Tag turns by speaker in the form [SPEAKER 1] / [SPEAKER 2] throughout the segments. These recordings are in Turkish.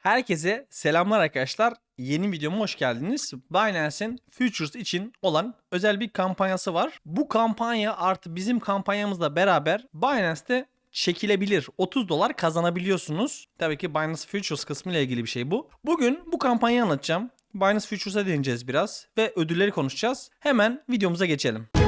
[SPEAKER 1] Herkese selamlar arkadaşlar. Yeni videoma hoş geldiniz. Binance'in Futures için olan özel bir kampanyası var. Bu kampanya artı bizim kampanyamızla beraber Binance'te çekilebilir. 30 dolar kazanabiliyorsunuz. Tabii ki Binance Futures kısmı ile ilgili bir şey bu. Bugün bu kampanyayı anlatacağım. Binance Futures'a değineceğiz biraz ve ödülleri konuşacağız. Hemen videomuza geçelim.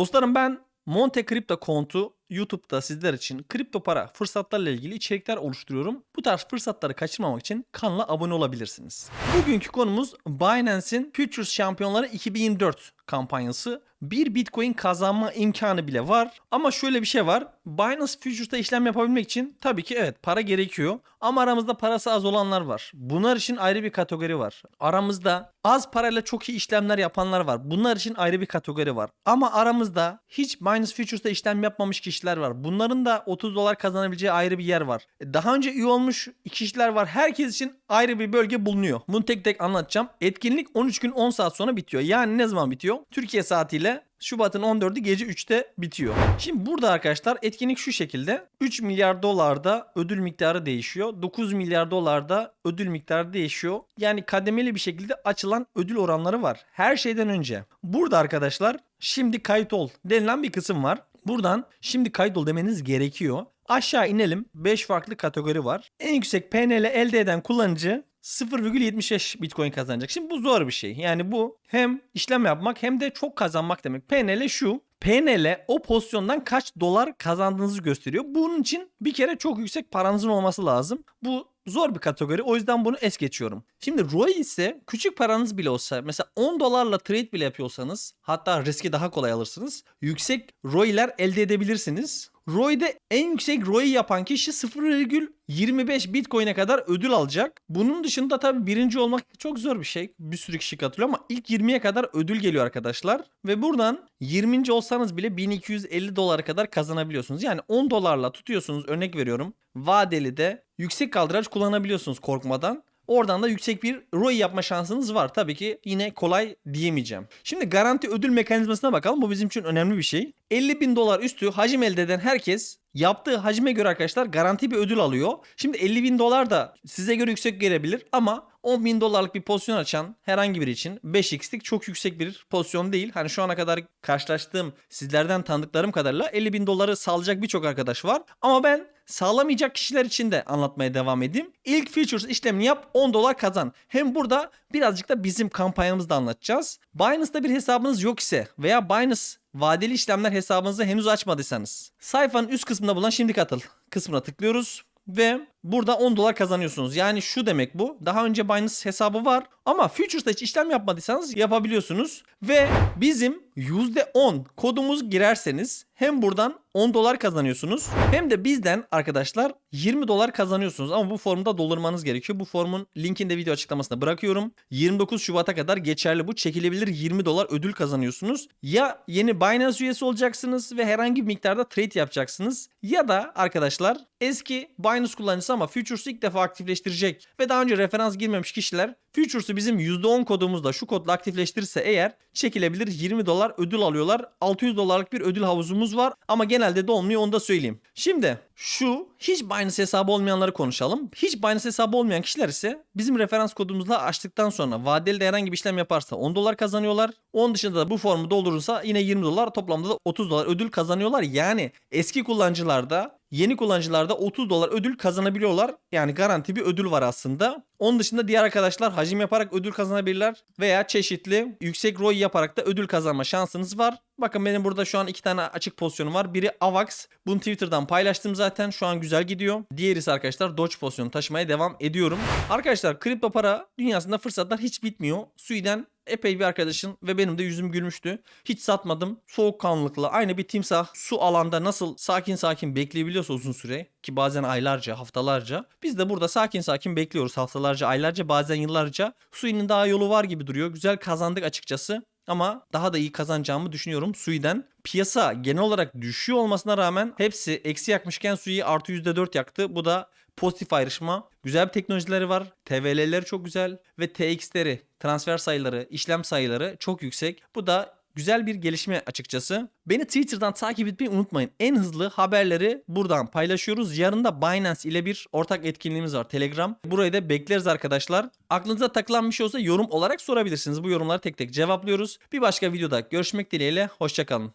[SPEAKER 1] Dostlarım ben Monte Crypto kontu YouTube'da sizler için kripto para fırsatlarla ilgili içerikler oluşturuyorum. Bu tarz fırsatları kaçırmamak için kanala abone olabilirsiniz. Bugünkü konumuz Binance'in Futures Şampiyonları 2024 kampanyası. Bir Bitcoin kazanma imkanı bile var. Ama şöyle bir şey var. Binance Futures'ta işlem yapabilmek için tabii ki evet para gerekiyor. Ama aramızda parası az olanlar var. Bunlar için ayrı bir kategori var. Aramızda az parayla çok iyi işlemler yapanlar var. Bunlar için ayrı bir kategori var. Ama aramızda hiç Binance Futures'ta işlem yapmamış kişiler var. Bunların da 30 dolar kazanabileceği ayrı bir yer var. E, Daha önce üye olmuş kişiler var. Herkes için ayrı bir bölge bulunuyor. Bunu tek tek anlatacağım. Etkinlik 13 gün 10 saat sonra bitiyor. Yani ne zaman bitiyor? Türkiye saatiyle Şubat'ın 14'ü gece 3'te bitiyor. Şimdi burada arkadaşlar etkinlik şu şekilde. 3 milyar dolarda ödül miktarı değişiyor. 9 milyar dolarda ödül miktarı değişiyor. Yani kademeli bir şekilde açılan ödül oranları var. Her şeyden önce. Burada arkadaşlar şimdi kayıt ol denilen bir kısım var. Buradan şimdi kayıt ol demeniz gerekiyor. Aşağı inelim. 5 farklı kategori var. En yüksek PNL elde eden kullanıcı 0,75 Bitcoin kazanacak. Şimdi bu zor bir şey. Yani bu hem işlem yapmak hem de çok kazanmak demek. PNL şu. PNL o pozisyondan kaç dolar kazandığınızı gösteriyor. Bunun için bir kere çok yüksek paranızın olması lazım. Bu zor bir kategori. O yüzden bunu es geçiyorum. Şimdi ROI ise küçük paranız bile olsa mesela 10 dolarla trade bile yapıyorsanız hatta riski daha kolay alırsınız. Yüksek ROI'ler elde edebilirsiniz. ROI'de en yüksek ROI yapan kişi 0,25 Bitcoin'e kadar ödül alacak. Bunun dışında tabii birinci olmak çok zor bir şey. Bir sürü kişi katılıyor ama ilk 20'ye kadar ödül geliyor arkadaşlar. Ve buradan 20. olsanız bile 1250 dolara kadar kazanabiliyorsunuz. Yani 10 dolarla tutuyorsunuz örnek veriyorum. Vadeli de yüksek kaldıraç kullanabiliyorsunuz korkmadan. Oradan da yüksek bir ROI yapma şansınız var. Tabii ki yine kolay diyemeyeceğim. Şimdi garanti ödül mekanizmasına bakalım. Bu bizim için önemli bir şey. 50 bin dolar üstü hacim elde eden herkes yaptığı hacime göre arkadaşlar garanti bir ödül alıyor. Şimdi 50 bin dolar da size göre yüksek gelebilir ama 10 bin dolarlık bir pozisyon açan herhangi biri için 5x'lik çok yüksek bir pozisyon değil. Hani şu ana kadar karşılaştığım sizlerden tanıdıklarım kadarıyla 50 bin doları sağlayacak birçok arkadaş var. Ama ben sağlamayacak kişiler için de anlatmaya devam edeyim. İlk futures işlemini yap 10 dolar kazan. Hem burada birazcık da bizim kampanyamızda anlatacağız. Binance'da bir hesabınız yok ise veya Binance vadeli işlemler hesabınızı henüz açmadıysanız sayfanın üst kısmında bulunan şimdi katıl kısmına tıklıyoruz ve burada 10 dolar kazanıyorsunuz. Yani şu demek bu. Daha önce Binance hesabı var ama Futures'ta hiç işlem yapmadıysanız yapabiliyorsunuz. Ve bizim %10 kodumuz girerseniz hem buradan 10 dolar kazanıyorsunuz hem de bizden arkadaşlar 20 dolar kazanıyorsunuz. Ama bu formda doldurmanız gerekiyor. Bu formun linkini de video açıklamasına bırakıyorum. 29 Şubat'a kadar geçerli bu. Çekilebilir 20 dolar ödül kazanıyorsunuz. Ya yeni Binance üyesi olacaksınız ve herhangi bir miktarda trade yapacaksınız. Ya da arkadaşlar eski Binance kullanıcısı ama Futures'ı ilk defa aktifleştirecek ve daha önce referans girmemiş kişiler Futures'ı bizim %10 kodumuzla şu kodla aktifleştirirse eğer çekilebilir 20 dolar ödül alıyorlar. 600 dolarlık bir ödül havuzumuz var ama genelde de olmuyor onu da söyleyeyim. Şimdi şu hiç Binance hesabı olmayanları konuşalım. Hiç Binance hesabı olmayan kişiler ise bizim referans kodumuzla açtıktan sonra vadeli de herhangi bir işlem yaparsa 10 dolar kazanıyorlar. Onun dışında da bu formu doldurursa yine 20 dolar toplamda da 30 dolar ödül kazanıyorlar. Yani eski kullanıcılarda Yeni kullanıcılarda 30 dolar ödül kazanabiliyorlar. Yani garanti bir ödül var aslında. Onun dışında diğer arkadaşlar hacim yaparak ödül kazanabilirler veya çeşitli yüksek ROI yaparak da ödül kazanma şansınız var. Bakın benim burada şu an iki tane açık pozisyonum var. Biri AVAX. Bunu Twitter'dan paylaştım zaten. Şu an güzel gidiyor. Diğeri ise arkadaşlar Doge pozisyonu taşımaya devam ediyorum. Arkadaşlar kripto para dünyasında fırsatlar hiç bitmiyor. Suiden epey bir arkadaşın ve benim de yüzüm gülmüştü. Hiç satmadım. Soğukkanlılıkla aynı bir timsah su alanda nasıl sakin sakin bekleyebiliyorsa uzun süre ki bazen aylarca, haftalarca. Biz de burada sakin sakin bekliyoruz haftalarca, aylarca, bazen yıllarca. Suyunun daha yolu var gibi duruyor. Güzel kazandık açıkçası. Ama daha da iyi kazanacağımı düşünüyorum Sui'den. Piyasa genel olarak düşüyor olmasına rağmen hepsi eksi yakmışken Sui artı %4 yaktı. Bu da pozitif ayrışma. Güzel bir teknolojileri var. TVL'leri çok güzel ve TX'leri, transfer sayıları, işlem sayıları çok yüksek. Bu da güzel bir gelişme açıkçası. Beni Twitter'dan takip etmeyi unutmayın. En hızlı haberleri buradan paylaşıyoruz. Yarın da Binance ile bir ortak etkinliğimiz var Telegram. Burayı da bekleriz arkadaşlar. Aklınıza takılan bir şey olsa yorum olarak sorabilirsiniz. Bu yorumları tek tek cevaplıyoruz. Bir başka videoda görüşmek dileğiyle. Hoşçakalın.